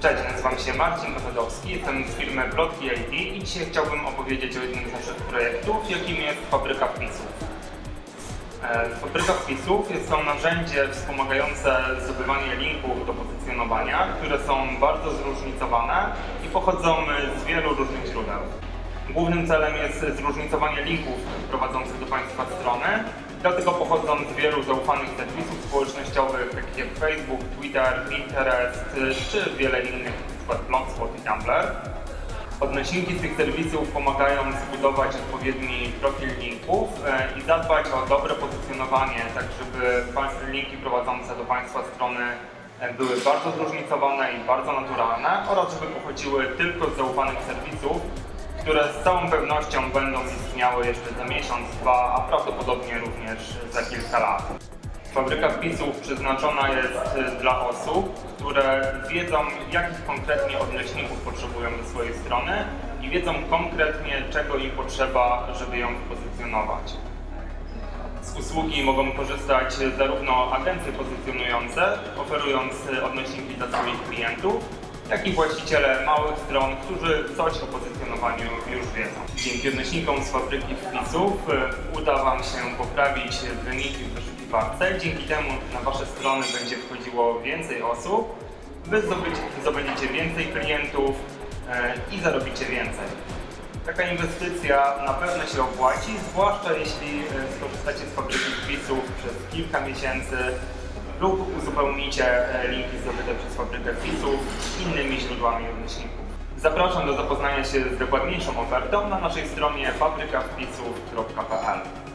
Cześć, nazywam się Marcin Kotadowski, jestem z firmy Plotki IT i dzisiaj chciałbym opowiedzieć o jednym z naszych projektów, jakim jest fabryka wpisów. E, Fabryka wpisów jest to narzędzie wspomagające zdobywanie linków do pozycjonowania, które są bardzo zróżnicowane i pochodzą z wielu różnych źródeł. Głównym celem jest zróżnicowanie linków prowadzących do Państwa strony, dlatego pochodzą z wielu zaufanych serwisów społecznościowych, takich jak Facebook, Twitter, Pinterest czy wiele innych, np. Blogspot i Tumblr. Odnośniki tych serwisów pomagają zbudować odpowiedni profil linków e, i zadbać o dobre pozycjonowanie, tak żeby linki prowadzące do Państwa strony e, były bardzo zróżnicowane i bardzo naturalne oraz żeby pochodziły tylko z zaufanych serwisów, które z całą pewnością będą istniały jeszcze za miesiąc, dwa, a prawdopodobnie również za kilka lat. Fabryka wpisów przeznaczona jest y, dla osób, które wiedzą, jakich konkretnie odnośników potrzebują do swojej strony i wiedzą konkretnie, czego im potrzeba, żeby ją pozycjonować. Z usługi mogą korzystać zarówno agencje pozycjonujące, oferując y, odnośniki dla swoich klientów, jak i właściciele małych stron, którzy coś o pozycjonowaniu już wiedzą. Dzięki odnośnikom z fabryki wpisów y, uda Wam się poprawić wyniki w wyszukiwarce. Dzięki temu na Wasze strony będzie wchodziło więcej osób, Wy zdobędziecie więcej klientów y, i zarobicie więcej. Taka inwestycja na pewno się opłaci, zwłaszcza jeśli y, skorzystacie z fabryki wpisów przez kilka miesięcy lub uzupełnicie e, linki zdobyte przez fabrykę wpisów innymi źródłami odnośników. Zapraszam do zapoznania się z dokładniejszą ofertą na naszej stronie fabrykawpisów.pl.